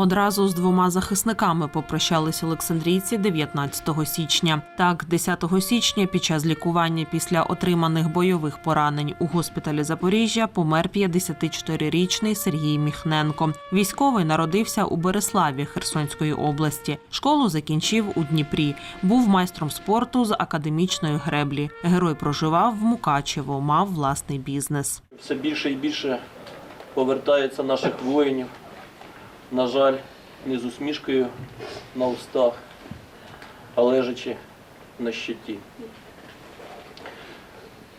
Одразу з двома захисниками попрощались олександрійці 19 січня. Так, 10 січня під час лікування після отриманих бойових поранень у госпіталі Запоріжжя помер 54-річний Сергій Міхненко. Військовий народився у Береславі Херсонської області. Школу закінчив у Дніпрі. Був майстром спорту з академічної греблі. Герой проживав в Мукачево, мав власний бізнес. Все більше і більше повертається наших воїнів. На жаль, не з усмішкою на устах, а лежачи на щиті.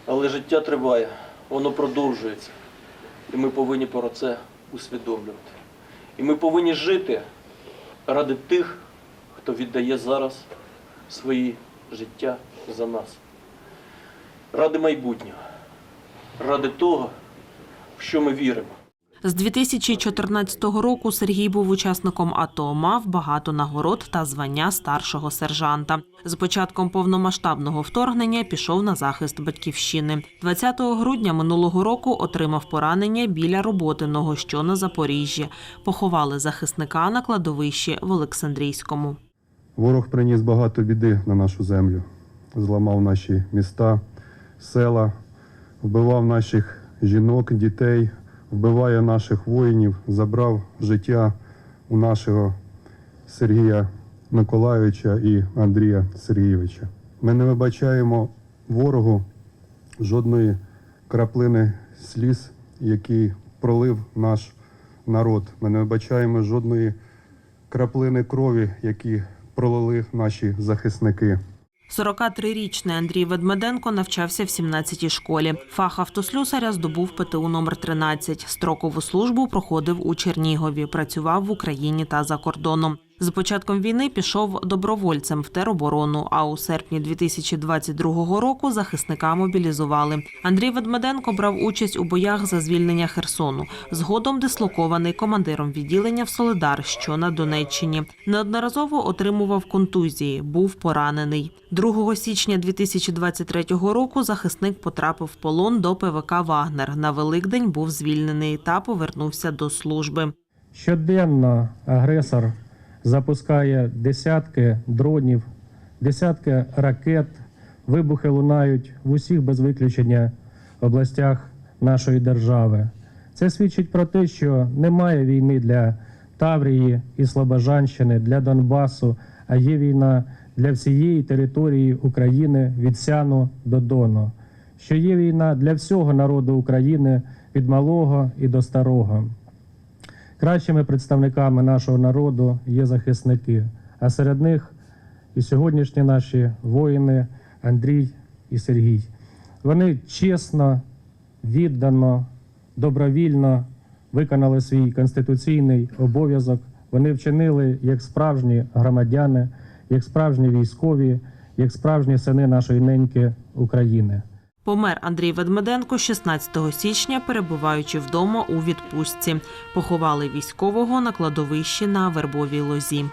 Але життя триває, воно продовжується. І ми повинні про це усвідомлювати. І ми повинні жити ради тих, хто віддає зараз свої життя за нас. Ради майбутнього, ради того, в що ми віримо. З 2014 року Сергій був учасником АТО, мав багато нагород та звання старшого сержанта. З початком повномасштабного вторгнення пішов на захист батьківщини. 20 грудня минулого року отримав поранення біля роботиного, що на Запоріжжі. Поховали захисника на кладовищі в Олександрійському. Ворог приніс багато біди на нашу землю, зламав наші міста, села, вбивав наших жінок, дітей, вбиває наших воїнів, забрав життя у нашого Сергія Миколайовича і Андрія Сергійовича. Ми не вибачаємо ворогу жодної краплини сліз, які пролив наш народ. Ми не вибачаємо жодної краплини крові, які пролили наші захисники. 43-річний Андрій Ведмеденко навчався в 17-й школі. Фах автослюсаря здобув ПТУ номер 13 Строкову службу проходив у Чернігові. Працював в Україні та за кордоном. З початком війни пішов добровольцем в тероборону. А у серпні 2022 року захисника мобілізували. Андрій Ведмеденко брав участь у боях за звільнення Херсону. Згодом дислокований командиром відділення в Солидар, що на Донеччині. Неодноразово отримував контузії, був поранений. 2 січня 2023 року захисник потрапив в полон до ПВК Вагнер. На Великдень був звільнений та повернувся до служби. Щоденно агресор запускає десятки дронів, десятки ракет. Вибухи лунають в усіх без виключення областях нашої держави. Це свідчить про те, що немає війни для Таврії і Слобожанщини, для Донбасу, а є війна для всієї території України від Сяну до Дону. Що є війна для всього народу України від малого і до старого. Кращими представниками нашого народу є захисники, а серед них і сьогоднішні наші воїни Андрій і Сергій. Вони чесно, віддано, добровільно виконали свій конституційний обов'язок. Вони вчинили як справжні громадяни, як справжні військові, як справжні сини нашої неньки України. Помер Андрій Ведмеденко 16 січня, перебуваючи вдома у відпустці. Поховали військового на кладовищі на Вербовій лозі.